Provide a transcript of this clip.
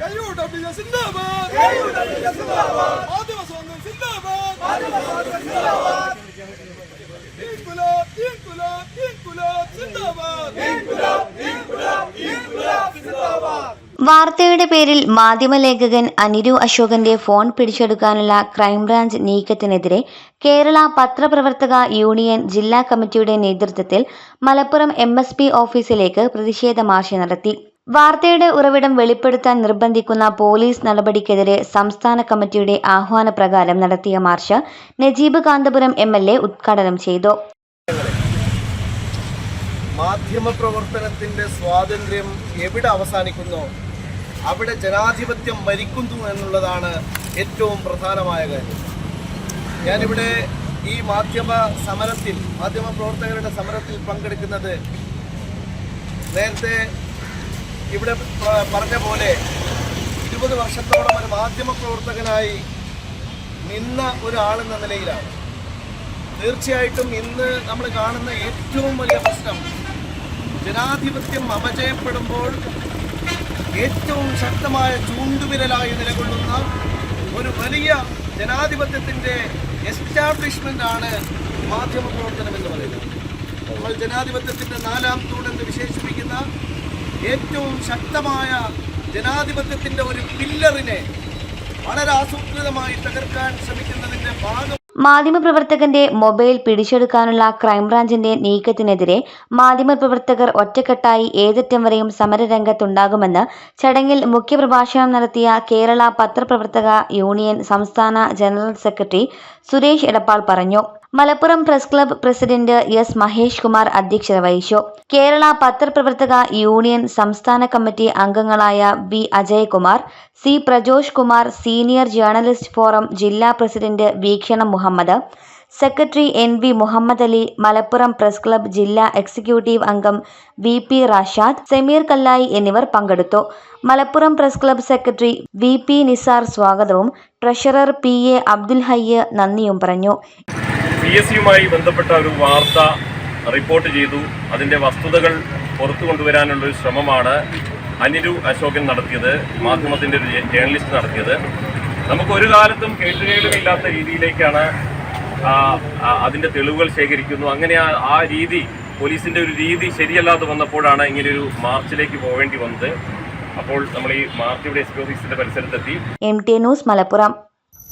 കയ്യൂട്ടപ്പിയ സിന്ദാബാദ്. മാധ്യമ സ്വാതന്ത്ര്യം സിന്ദാബാദ്. ഇൻകുലാബ് ഇൻകുലാബ് ഇൻകുലാബ് സിന്ദാബാദ്. വാർത്തയുടെ പേരിൽ മാധ്യമലേഖകൻ അനിരു അശോകന്റെ ഫോൺ പിടിച്ചെടുക്കാനുള്ള ക്രൈംബ്രാഞ്ച് നീക്കത്തിനെതിരെ കേരള പത്രപ്രവർത്തക യൂണിയൻ ജില്ലാ കമ്മിറ്റിയുടെ നേതൃത്വത്തിൽ മലപ്പുറം എം എസ് പി ഓഫീസിലേക്ക് പ്രതിഷേധ മാർച്ച് നടത്തി. വാർത്തയുടെ ഉറവിടം വെളിപ്പെടുത്താൻ നിർബന്ധിക്കുന്ന പോലീസ് നടപടിക്കെതിരെ സംസ്ഥാന കമ്മിറ്റിയുടെ ആഹ്വാനപ്രകാരം നടത്തിയ march Najeeb Kanthapuram M L A ഉദ്ഘാടനം ചെയ്തു. മാധ്യമപ്രവർത്തനത്തിന്റെ സ്വാതന്ത്ര്യം എവിടെ അവസാനിക്കുന്നു? അവിടെ ജനാധിപത്യം മരിക്കുന്നു എന്നുള്ളതാണ് ഏറ്റവും പ്രധാനമായ കാര്യം. ഞാനിവിടെ ഈ മാധ്യമ സമരത്തിൽ മാധ്യമ പ്രവർത്തകരുടെ സമരത്തിൽ പങ്കെടുക്കുന്നത് നേരത്തെ ഇവിടെ പറഞ്ഞ പോലെ ഇരുപത് വർഷത്തോളം ഒരു മാധ്യമ പ്രവർത്തകനായി നിന്ന ഒരാളെന്ന നിലയിലാണ്. തീർച്ചയായിട്ടും ഇന്ന് നമ്മൾ കാണുന്ന ഏറ്റവും വലിയ പ്രശ്നം ജനാധിപത്യം അപജയപ്പെടുമ്പോൾ ഏറ്റവും ശക്തമായ ചൂണ്ടുവിരലായി നിലകൊള്ളുന്ന ഒരു വലിയ ജനാധിപത്യത്തിന്റെ എസ്റ്റാബ്ലിഷ്മെന്റ് ആണ് മാധ്യമപ്രവർത്തനം എന്ന് പറയുന്നത്. നമ്മൾ ജനാധിപത്യത്തിന്റെ നാലാം തൂണെന്ന് വിശേഷിപ്പിക്കുന്ന ഏറ്റവും ശക്തമായ ജനാധിപത്യത്തിന്റെ ഒരു പില്ലറിനെ വളരെ ആസൂത്രിതമായി തകർക്കാൻ ശ്രമിക്കുന്നതിന്റെ ഭാഗം മാധ്യമപ്രവർത്തകന്റെ മൊബൈൽ പിടിച്ചെടുക്കാനുള്ള ക്രൈംബ്രാഞ്ചിന്റെ നീക്കത്തിനെതിരെ മാധ്യമപ്രവർത്തകർ ഒറ്റക്കെട്ടായി ഏതറ്റം വരെയും സമരരംഗത്തുണ്ടാകുമെന്ന് ചടങ്ങിൽ മുഖ്യപ്രഭാഷണം നടത്തിയ കേരള പത്രപ്രവർത്തക യൂണിയൻ സംസ്ഥാന ജനറൽ സെക്രട്ടറി സുരേഷ് എടപ്പാൾ പറഞ്ഞു. Malappuram press club president S Mahesh Kumar അധ്യക്ഷത വഹിച്ചു. കേരള പത്രപ്രവർത്തക യൂണിയൻ സംസ്ഥാന കമ്മിറ്റി അംഗങ്ങളായ B Ajaykumar C Prajosh Kumar senior journalist forum ജില്ലാ president Veekshanam Muhammad secretary N V Muhammad Ali Malappuram press club ജില്ലാ executive അംഗം V P Rashad Sameer Kallayi എന്നിവർ പങ്കെടുത്തു. Malappuram press club secretary V P Nisar സ്വാഗതവും treasurer P A Abdul Hayya നന്ദിയും പറഞ്ഞു. P S സിയുമായി ബന്ധപ്പെട്ട ഒരു വാർത്ത റിപ്പോർട്ട് ചെയ്തു. അതിന്റെ വസ്തുതകൾ പുറത്തു കൊണ്ടുവരാനുള്ള ഒരു ശ്രമമാണ് അനിരു അശോകൻ നടത്തിയത് മാധ്യമത്തിന്റെ ഒരു ജേർണലിസ്റ്റ് നടത്തിയത്. നമുക്ക് ഒരു കാലത്തും കേട്ടുകേടുമില്ലാത്ത രീതിയിലേക്കാണ് അതിന്റെ തെളിവുകൾ ശേഖരിക്കുന്നു. അങ്ങനെ ആ രീതി പോലീസിന്റെ ഒരു രീതി ശരിയല്ലാതെ വന്നപ്പോഴാണ് ഇങ്ങനെയൊരു മാർച്ചിലേക്ക് പോകേണ്ടി വന്നത്. അപ്പോൾ നമ്മൾ ഈ മാർച്ച് ഇവിടെ എസ് പി ഓഫീസിന്റെ പരിസരത്തെത്തി. M T news Malappuram.